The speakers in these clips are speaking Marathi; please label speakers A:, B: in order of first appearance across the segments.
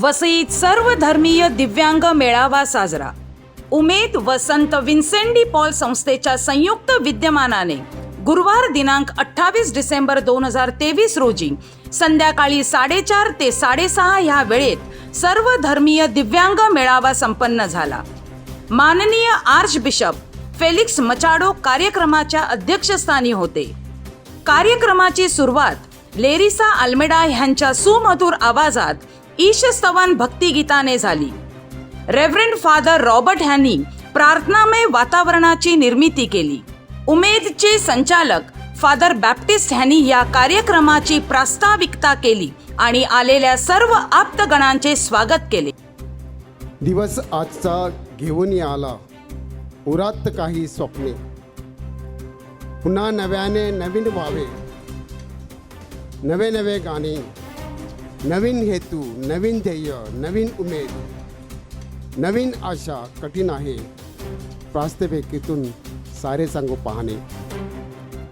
A: वसईत सर्व धर्मीय दिव्यांग मेळावा साजरा. उमेद वसंत विन्सेंडी पॉल संस्थेच्या संयुक्त विद्यमानाने गुरुवार दिनांक अठ्ठावीस डिसेंबर दोन हजार तेवीस रोजी संध्याकाळी साडेचार ते साडेसहा ह्या वेळेत सर्व धर्मीय दिव्यांग मेळावा संपन्न झाला. माननीय आर्च बिशप फेलिक्स मचाडो कार्यक्रमाच्या अध्यक्षस्थानी होते. कार्यक्रमाची सुरुवात लेरिसा आल्मेडा ह्यांच्या सुमधुर आवाजात ईशस्तवन भक्तिगीताने झाली. रेव्हरंड फादर रॉबर्ट ह्यांनी प्रार्थनामय वातावरणाची निर्मिती केली. उमेदचे संचालक फादर बॅप्टिस्ट ह्यांनी या कार्यक्रमाची प्रास्ताविकता केली आणि आलेल्या सर्व आप्तगणांचे स्वागत केले.
B: दिवस आजचा घेऊन आला उरात काही स्वप्ने. पुन्हा नव्याने नवीन व्हावे. नवे नवे गाणे. नवीन हेतू नवीन ध्येय नवीन उमेद नवीन आशा कठीण आहे. प्रास्ताविकेतून सारे सांगू पाहणे.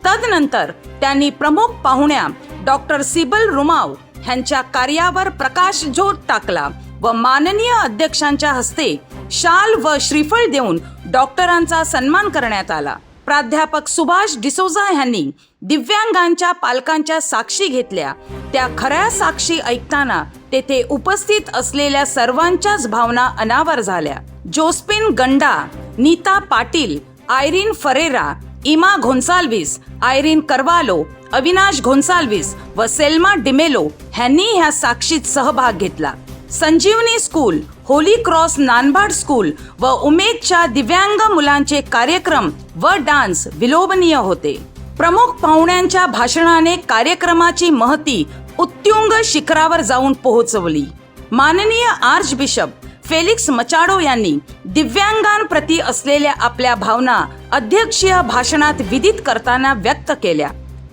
A: तदनंतर त्यांनी प्रमुख पाहुण्या डॉक्टर सिबल रुमाव ह्यांच्या कार्यावर प्रकाशझोत टाकला व माननीय अध्यक्षांच्या हस्ते शाल व श्रीफळ देऊन डॉक्टरांचा सन्मान करण्यात आला. प्राध्यापक सुभाष डिसोजा ह्यांनी दिव्यांगांच्या पालकांच्या साक्षी घेतल्या. त्या खऱ्या साक्षी ऐकताना तेथे उपस्थित असलेल्या सर्वांच्याच भावना अनावर झाल्या. जोस्पिन गंडा नीता पाटील आयरीन फरेरा इमा घोन्साल्विस आयरीन करवालो अविनाश घोन्साल्विस व सेल्मा डिमेलो ह्यांनी ह्या साक्षीत सहभाग घेतला. Sanjivani school Holy Cross Nanbad school व उमेदच्या दिव्यांग मुलांचे कार्यक्रम व डान्स विलोभनीय होते. प्रमुख पाहुण्यांच्या भाषणाने कार्यक्रमाची महती उत्तुंग शिखरावर जाऊन पोहोचवली. माननीय आर्च बिशप फेलिक्स मचाडो यांनी दिव्यांगांप्रती असलेल्या आपल्या भावना अध्यक्षीय भाषणात विदित करताना व्यक्त केल्या.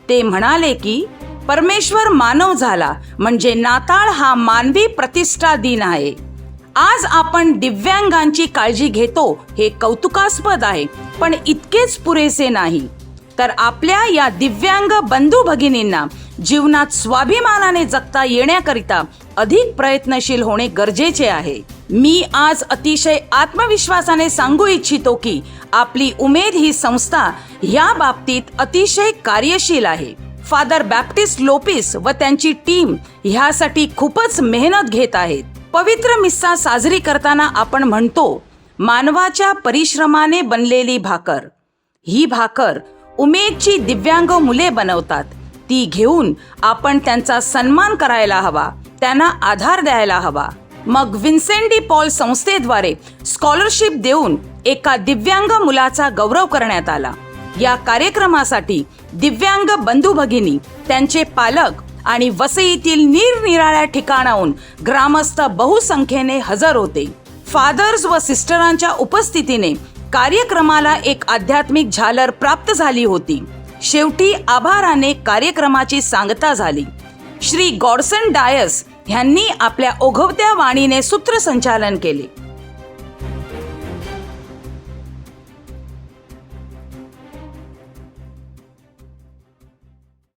A: ते म्हणाले की परमेश्वर मानव झाला म्हणजे नाताळ हा मानवी प्रतिष्ठा दिन आहे. आज आपण दिव्यांगांची काळजी घेतो हे कौतुकास्पद आहे पण इतकेच पुरेसे नाही. तर आपल्या या दिव्यांग बंधू भगिनींना जीवनात स्वाभिमानाने जगता येण्याकरिता अधिक प्रयत्नशील होणे गरजेचे आहे. मी आज अतिशय आत्मविश्वासाने सांगू इच्छितो की आपली उमेद ही संस्था या बाबतीत अतिशय कार्यशील आहे. फादर बॅप्टिस्ट लोपिस व त्यांची टीम ह्यासाठी खूपच मेहनत घेत आहेत. पवित्र मिस्सा साजरी करताना आपण म्हणतो मानवाच्या परिश्रमाने बनलेली भाकर. ही भाकर उमेदची दिव्यांग मुले बनवतात. ती घेऊन आपण त्यांचा सन्मान करायला हवा त्यांना आधार द्यायला हवा. मग विन्सेंडी पॉल संस्थेद्वारे स्कॉलरशिप देऊन एका दिव्यांग मुलाचा गौरव करण्यात आला. या कार्यक्रमासाठी दिव्यांग बंधू भगिनी त्यांचे पालक आणि वसईतील निरनिराळ्या ठिकाणाहून ग्रामस्थ बहुसंख्येने हजर होते. फादर्स व सिस्टरांच्या उपस्थितीने कार्यक्रमाला एक आध्यात्मिक झालर प्राप्त झाली होती. शेवटी आभाराने कार्यक्रमाची सांगता झाली. श्री गॉडसन डायस ह्यांनी आपल्या ओघवत्या वाणीने सूत्रसंचालन केले.